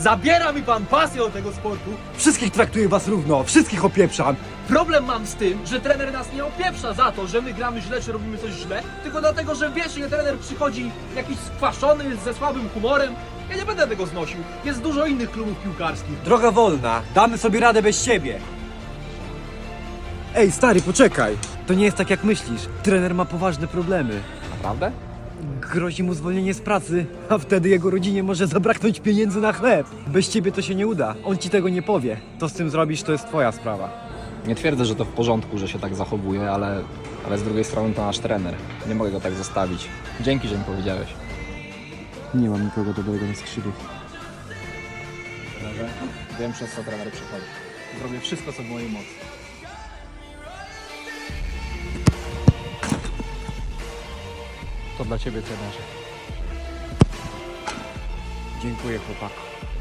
Zabiera mi pan pasję od tego sportu. Wszystkich traktuję was równo, wszystkich opieprzam. Problem mam z tym, że trener nas nie opieprza za to, że my gramy źle czy robimy coś źle, tylko dlatego, że wiesz, ile trener przychodzi jakiś skwaszony, ze słabym humorem. Ja nie będę tego znosił. Jest dużo innych klubów piłkarskich. Droga wolna, damy sobie radę bez ciebie. Ej, stary, poczekaj. To nie jest tak jak myślisz. Trener ma poważne problemy. Naprawdę? Grozi mu zwolnienie z pracy, a wtedy jego rodzinie może zabraknąć pieniędzy na chleb. Bez ciebie to się nie uda. On ci tego nie powie. Co z tym zrobisz, to jest twoja sprawa. Nie twierdzę, że to w porządku, że się tak zachowuje, ale, ale z drugiej strony to nasz trener. Nie mogę go tak zostawić. Dzięki, że mi powiedziałeś. Nie mam nikogo dobrego na skrzydłach. Dobrze? Wiem, przez co trener przychodzi. Zrobię wszystko, co w mojej mocy. To dla ciebie, trenerze. Dziękuję, chłopaku.